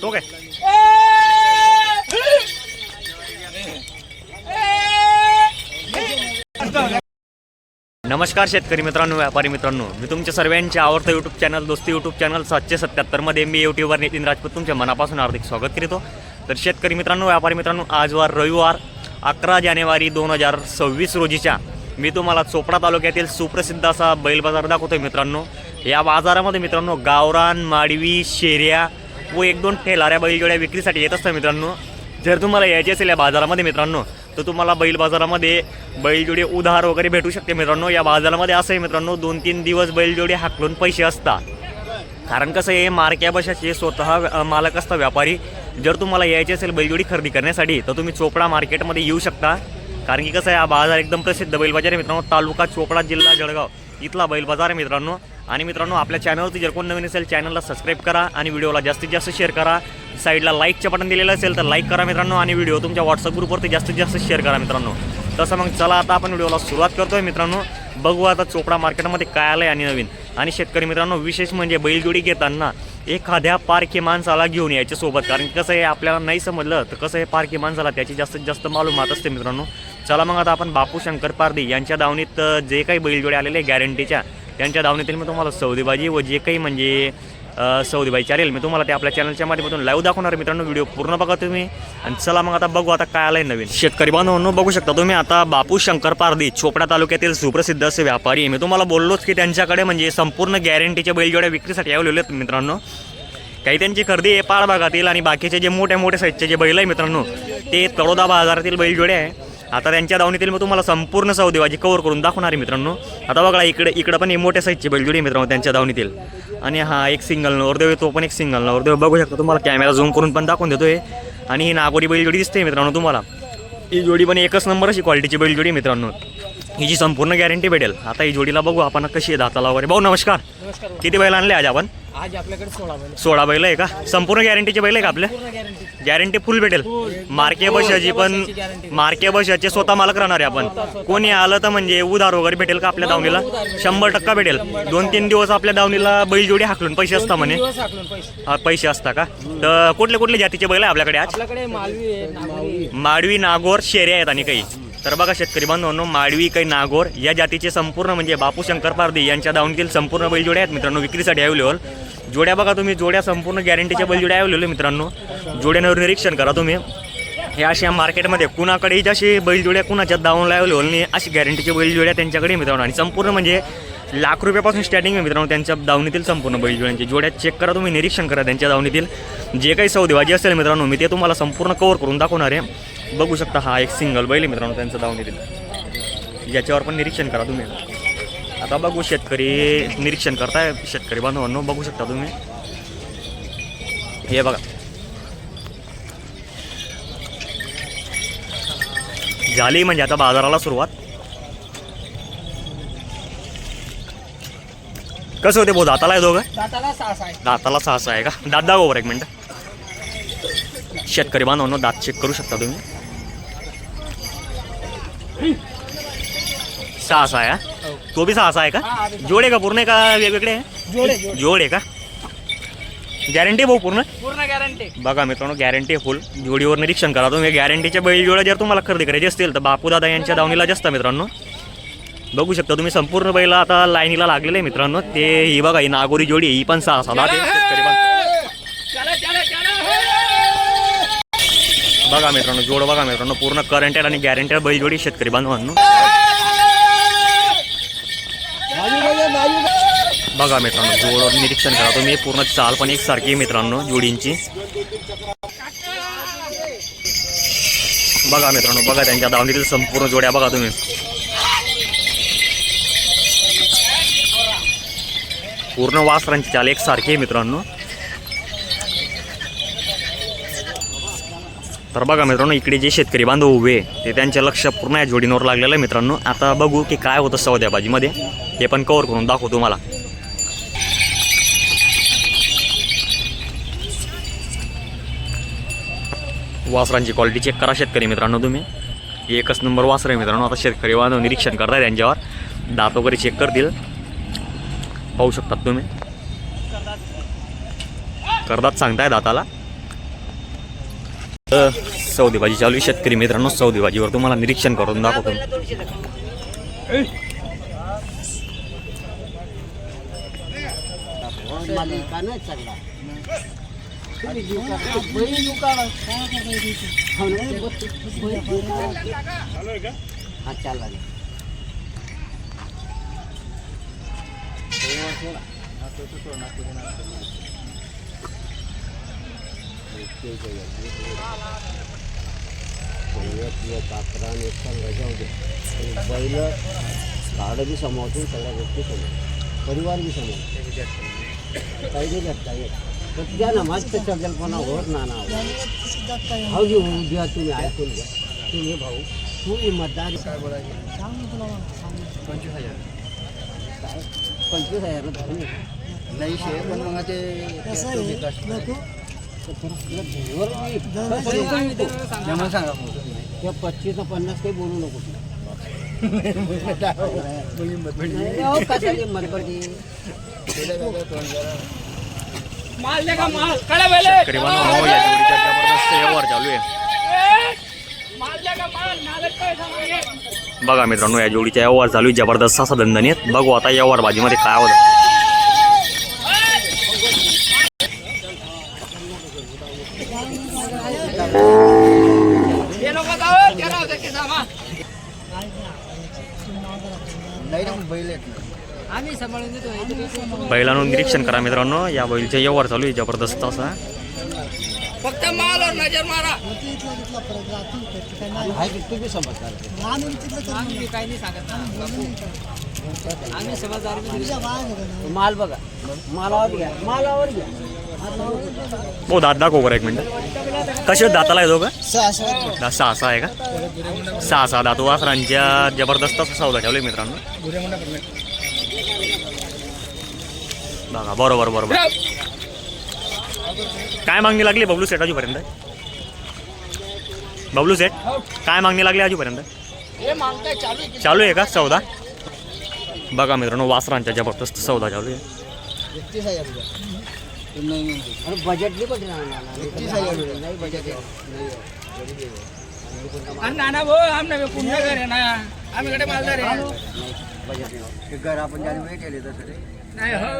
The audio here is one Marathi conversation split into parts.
तो काय नमस्कार शेतकरी मित्रांनो व्यापारी मित्रांनो. मी तुमच्या सर्वांचे आवडतं YouTube channel Dosti YouTube channel सातशे सत्याहत्तरमध्ये मी यूट्यूबवर नितीन राजपूत तुमच्या मनापासून हार्दिक स्वागत करीतो. तर शेतकरी मित्रांनो व्यापारी मित्रांनो आज वार रविवार अकरा जानेवारी दोन हजार सव्वीस रोजीच्या मी तुम्हाला चोपडा तालुक्यातील सुप्रसिद्ध असा बैल बाजार दाखवतोय मित्रांनो. या बाजारामध्ये मित्रांनो गावरान माडवी शेऱ्या व एक दोन ठेलाऱ्या बैलजोड्या विक्रीसाठी येत असतात मित्रांनो. जर तुम्हाला यायचे असेल या बाजारामध्ये मित्रांनो तर तुम्हाला बैल बाजारामध्ये बैलजोडी उधार वगैरे भेटू शकते मित्रांनो. या बाजारामध्ये असं आहे मित्रांनो दोन तीन दिवस बैलजोडी हाकलून पैसे असतात. कारण कसं आहे मार्क्या बशाचे स्वतः मालक असतात व्यापारी. जर तुम्हाला यायचे असेल बैलजोडी खरेदी करण्यासाठी तर तुम्ही चोपडा मार्केटमध्ये येऊ शकता. कारण की कसं आहे हा बाजार एकदम प्रसिद्ध बैल बाजार आहे मित्रांनो. तालुका चोपडा जिल्हा जळगाव. इथला बैल बाजार आहे मित्रांनो. आणि मित्रांनो आपल्या चॅनलवरती जर कोण नवीन असेल चॅनलला सबस्क्राईब करा आणि व्हिडिओला जास्तीत जास्त शेअर करा. साईडला लाईकचं बटन दिलेलं असेल तर लाईक करा मित्रांनो आणि व्हिडिओ तुमच्या व्हॉट्सअप ग्रुपवरती जास्तीत जास्त शेअर करा मित्रांनो. तसं मग चला आता आपण व्हिडिओला सुरुवात करतोय मित्रांनो. बघू आता चोपडा मार्केटमध्ये काय आलं आहे आणि नवीन. आणि शेतकरी मित्रांनो विशेष म्हणजे बैलजोडी घेताना एखाद्या पारखी माणसाला घेऊन यायच्या सोबत. कारण कसं आहे आपल्याला नाही समजलं तर कसं आहे पारखी माणसाला त्याची जास्तीत जास्त मालूमात असते मित्रांनो. चला मग आता आपण बापू शंकर पारदी यांच्या दावणीत जे काही बैलजोडी आलेले गॅरंटीच्या त्यांच्या दावणीतील मी तुम्हाला सौदेबाजी व जे काही म्हणजे अ, सौदेबाई चालेल मी तुम्हाला ते आपल्या चॅनलच्या माध्यमातून लाईव्ह दाखवणार आहे मित्रांनो. व्हिडिओ पूर्ण बघा तुम्ही. आणि चला मग आता बघू आता काय आलंय नवीन. शेतकरी बांधवांनो बघू शकता तुम्ही आता बापू शंकर पारदी चोपडा तालुक्यातील सुप्रसिद्ध असे व्यापारी मी तुम्हाला बोललोच की त्यांच्याकडे म्हणजे संपूर्ण गॅरंटीच्या बैलजोड्या विक्रीसाठी आलेले आहेत मित्रांनो. काही त्यांची खरेदी आहे पाड भागातील आणि बाकीचे जे मोठ्या मोठ्या साईजचे जे बैल आहे मित्रांनो ते तळोदा बाजारातील बैलजोडे आहे. आता त्यांच्या दावणीतील मग तुम्हाला संपूर्ण सौदेवाजी कव्हर करून दाखवणार आहे मित्रांनो. आता बघा इकडे इकडं पण हे मोठ्या साईजची बैलजोडी मित्रांनो त्यांच्या दावणीतील. आणि हा एक सिंगल नवरदेव येतो तो पण एक सिंगल नवरदेव. बघू शकता तुम्हाला कॅमेरा झूम करून पण दाखवून देतोय. आणि ही नागोरी बैलजोडी दिसते मित्रांनो तुम्हाला. ही जोडी पण एकच नंबर अशी क्वालिटीची बैलजोडी मित्रांनो. हिची संपूर्ण गॅरंटी भेटेल आता ही जोडीला बघू आपण कशी आहे दाताला वगैरे. भाऊ नमस्कार. नमस्कार किती बैल आणले आज आपण? आज आपल्याकडे सोळा बैल. सोळा बैल आहे का? संपूर्ण गॅरंटीचे बैल आहे का आपल्या पूर्ण गॅरंटी फुल भेटेल. मार्के बशाची पण मार्के बशाचे स्वतः मालक राहणार आहे आपण. कोणी आलं तर म्हणजे उधार वगैरे भेटेल का आपल्या दावणीला? शंभर टक्का भेटेल. दोन तीन दिवस आपल्या दावणीला बैलजोडी हाकलून पैसे असता म्हणे. पैसे. असता का? तर कुठले कुठले जातीचे बैल आहे आपल्याकडे आज? नागोरी. माडवी नागोर शेऱ्या आहेत आणि काही. तर बघा शेतकरी बांधवांनो माडवी काही नागोर या जातीचे संपूर्ण म्हणजे बापू शंकर पारदी यांच्या दावणीतील संपूर्ण बैलजोड्या आहेत मित्रांनो विक्रीसाठी अवेलेबल जोड्या बघा तुम्ही जोड्या संपूर्ण गॅरंटीच्या बैलजोड्या अवेलेबल मित्रांनो. जोड्यांवर निरीक्षण करा तुम्ही. हे अशा मार्केटमध्ये कुणाकडेही जशी बैलजोड्या कुणाच्या दावणला अवेलेबल नाही अशी गॅरंटीची बैलजोड्या त्यांच्याकडे मित्रांनो. आणि संपूर्ण म्हणजे लाख रुपयापासून स्टार्टिंग आहे मित्रांनो त्यांच्या दावणीतील संपूर्ण बैलजोड्यांची जोड्या चेक करा तुम्ही निरीक्षण करा त्यांच्या दावणीतील. जे काही सौदेबाजी असेल मित्रांनो मी ते तुम्हाला संपूर्ण कव्हर करून दाखवणार आहे. बघू शकता हा एक सिंगल बैल आहे मित्रांनो त्यांच्या दावणीतील याच्यावर पण निरीक्षण करा तुम्ही. आता बघू शेतकरी निरीक्षण करताय शेतकरी बांधवांनो बघू शकता तुम्ही. हे बघा. झाली म्हणजे आता बाजाराला सुरुवात. कसं होते भाऊ दाताला आहे दोघं? दाताला सहा आहे. का? दात दाखव एक मिनटं. शेतकरी बांधवांनो दात चेक करू शकता तुम्ही. सहा सहा आहे हा? हो. तो बी सहा सहा आहे हा, का? हा, बी सहा. जोड का पूर्ण आहे का वेगवेगळे आहे जोडे जोडे। का? गॅरंटी भाऊ पूर्ण पूर्ण गॅरंटी बघा मित्रांनो गॅरंटी फुल जोडीवर निरीक्षण करा तुम्ही. गॅरंटीच्या बैलजोड्या जर तुम्हाला खरेदी करायची असतील तर बापूदादा यांच्या दावणीला जास्त मित्रांनो. बघू शकता तुम्ही संपूर्ण बैल आता लाईनीला लागलेले आहे मित्रांनो. ते ही बघा ही नागोरी जोडी आहे, ही पण सहा सहा आहे. शेतकरी बघा मित्रांनो जोड बघा मित्रांनो पूर्ण करंटेड आणि गॅरंटेड बैलजोडी शेतकरी बांधवांनो. बघा मित्रांनो जोडवर निरीक्षण करा तुम्ही पूर्ण चाल पण एकसारखी मित्रांनो जोडींची. बघा मित्रांनो बघा त्यांच्या दावणीतील संपूर्ण जोड्या बघा तुम्ही. पूर्ण वासरांची चाल एकसारखी आहे मित्रांनो. तर बघा मित्रांनो इकडे जे शेतकरी बांधव उभे ते त्यांच्या लक्ष पूर्ण या जोडींवर लागलेलं आहे मित्रांनो. आता बघू की काय होतं सौद्याबाजीमध्ये हे पण कवर करून दाखवू तुम्हाला. वासरांची क्वालिटी चेक करा शेतकरी मित्रांनो तुम्ही. एकच नंबर वासर आहे मित्रांनो. आता शेतकरी बांधव निरीक्षण करताय त्यांच्यावर. दात वगैरे चेक करतील. पाहू शकतात तुम्ही. करदात सांगताय दाताला. सौदी भाजी चालू आहे शेतकरी मित्रांनो सौदी भाजीवर तुम्हाला निरीक्षण करून दाखवतो. चांगला तुम्ही जीव करा. बैल गाडं बी समावतो सगळ्या गोष्टी समोर परिवार बी समोर काही नाही करता येत तर द्या ना माझं चगलपणा होत ना ना भाऊ घेऊ द्या तुम्ही ऐकून घ्या तुम्ही भाऊ तू मतदार काय बोलायचे पंचवीस हजार काय पंचवीस हजार नाही. शे पण मग ते त्या पच्चीस पन्नास काही बोलू नको माल का माल कडे जबरदस्त व्यवहार चालू आहे बघा मित्रांनो या जोडीचा व्यवहार चालू आहे. जबरदस्त असा आहेत बघू आता व्यवहार भाजीमध्ये काय होतं हे नको जाऊ ते राहू दे की सामा नाही ना बैल येत नाही आम्ही सांभाळून देतो बैलांનું निरीक्षण करा मित्रांनो. या बैलचा व्यवहार चालू आहे जबरदस्त असा. फक्त माल और नजर मारा. माल बघा मालावर घ्या. मालावर घ्या. हो दात दाखव बरं एक मिनटं. कसे दाताला येतो का दात सहा सहा आहे का? सहा सहा दात. वासरांच्या जबरदस्त सौदा चालू आहे मित्रांनो. बघा बरोबर बरोबर. काय मागणी लागली बबलू सेट अजूपर्यंत बबलू सेट काय मागणी लागली अजूपर्यंत चालू आहे. चालू आहे का सौदा? बघा मित्रांनो वासरांच्या जबरदस्त सौदा चालू आहे. अरे बजेट नाही पडले नाही बजेट आणि नाना भाऊ आमने पुण्य करे ना. आम्ही कडे मालदार आहे. बजेट घर आपण ज्या वेळ केले तसं नाही. हो.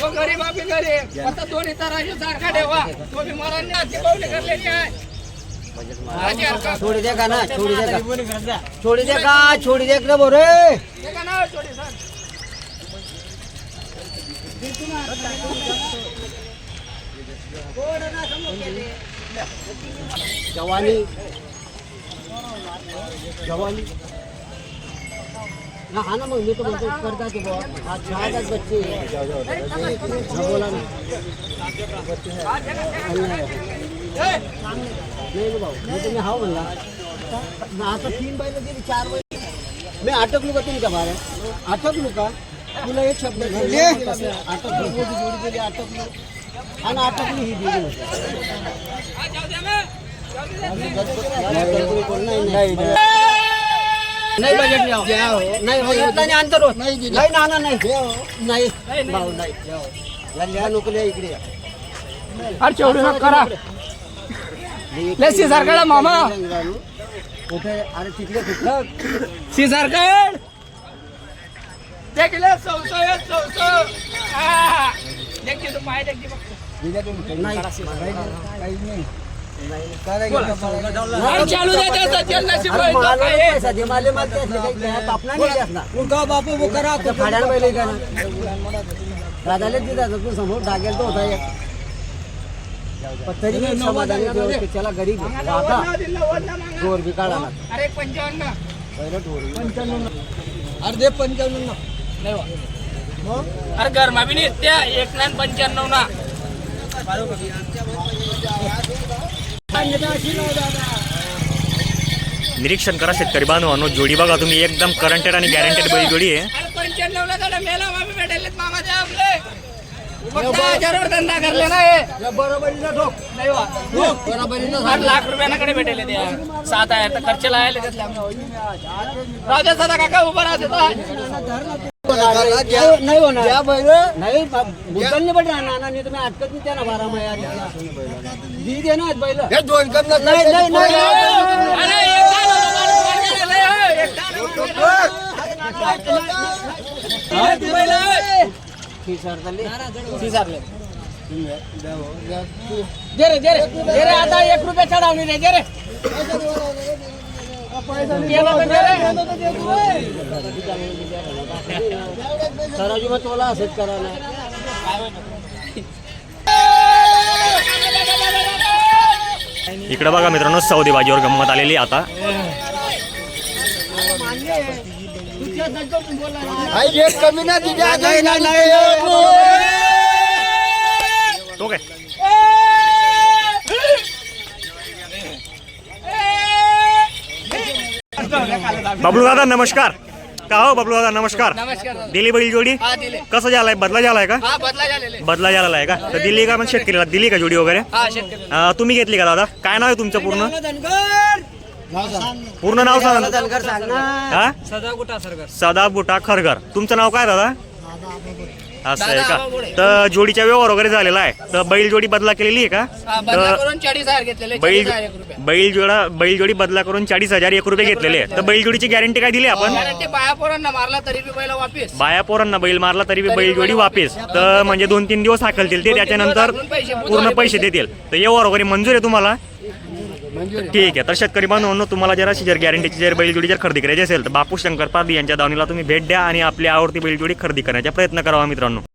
तो गरीब आपली गरीब आता दोन्ही तराशी सारखा ठेवा. तो बी मरांनी आधी पावले करलेली आहे. छोडी दे का ना छोडी दे का? छोडी दे का छोडी दे का बोरे? का नाव सोडी सर. जवानी। जवानी। ना, हा ना मग, मी तो म्हणतो करता ते बुवा? हा चहाचाच बच्चे बोला नाही भाऊ, मी तुम्ही हा म्हणला. आता तीन बैल गेली, चार बैल. मी अटकलो का तुमच्या बाहेर? अटकलो का? तुला एक शब्द जोडी अटकलो आणि अटकली ही दिली नाही नाही बजेट नाही नाही अंतर नाही नाही नाना नाही. नाही. भाऊ नाही. या लिहा नको लिहा इकडे. अरे चेवढी नका करा. सीझर काढा मामा. कुठे? अरे तिकडे कुठं? सीझर काढ हा. माय चालू बापू वो करा फाड्याला पहिले का ना। दादाले दिला तू समोर डागेल तो होता तरी मी समाधानी त्याला गरीब. ढोर बी काढा ना अरे पंचावन्न अर्धे पंच्याण्णव अरे गरमा बी नाही त्या एक ना पंच्याण्णव ना. निरीक्षण करा शेतकरी बांधवांनो जोडी बघा तुम्ही एकदम करंटेड आणि गॅरंटेड बैल जोडी आहे. हजारावर धंदा करले ना हे. ठोक. नाही वा आठ लाख भेटेले ते सात तर खर्च लायले दे सदा काका उभा राहते. तो. होणार करा, नाही. द्या. नाही- नाही होणार द्या बैल नाही बुद्धांनी पण राहणार ना नाही तुम्ही अटकत नाही त्या ना बारा महिन्यात दी दे ना बैल हे दोन कप नका नाही नाही नाही अरे एक दाणं वर गेलंय, होय, एक दाणं वर गेलंय. ती बैलं, होय. दे रे, दे रे. दे रे, आता एक रुपया चढावली रे दे रे केलं तर दे रे. सराजू मग तोला असंच करा ना इकडे बघा मित्रांनो सौदी बाजीवर गंमत आलेली आहे आता आई एक कमी ना दिल्या नाही, नाही, नाही. तो काय बबलू दादा नमस्कार. का हो बबलू दादा नमस्कार? नमस्कार दादा. दिली बैल जोडी? हा दिले कसं झालाय? बदला झालाय का? हा बदला झालेले बदला झालेला आहे का? तर दिली का मग शेतकरीला दिली का जोडी वगैरे? हा शेतकरी अं, तुम्ही घेतली का दादा? काय नाव आहे तुमचं पूर्ण? पूर्ण नाव सांगा. हा? सदा गुटा सरकार बुटा खरगर. तुमचं नाव काय दादा? असं आहे दादा का. तर जोडीचा व्यवहार वगैरे झालेला आहे. तर बैल जोडी बदला केलेली आहे का? हा बदला तर करून चाळीस हजार घेतलेले बैल चाळीस हजार एक रुपया. बैल जोडा बैल जोडी बदला करून चाळीस हजार एक रुपये घेतलेले आहे. तर बैल जोडीची गॅरंटी काय दिली आपण? कारण ते बाया पोरांना मारला तरी बी बैल वापिस. बाया पोरांना बैल मारला तरी बी बैल जोडी वापिस. तर म्हणजे दोन तीन दिवस हाकलतील ते त्याच्यानंतर पूर्ण पैसे देतील. तर व्यवहार वगैरे मंजूर आहे तुम्हाला? ठीक आहे तर शेतकरी बांधवांनो तुम्हाला जर अशी जर गॅरंटीची जर बैलजोडी जर खरेदी करायची असेल तर बापू शंकर पारदी यांच्या दावणीला तुम्ही भेट द्या आणि आपली आवडती बैलजोडी खरेदी करण्याचा प्रयत्न करावा मित्रांनो.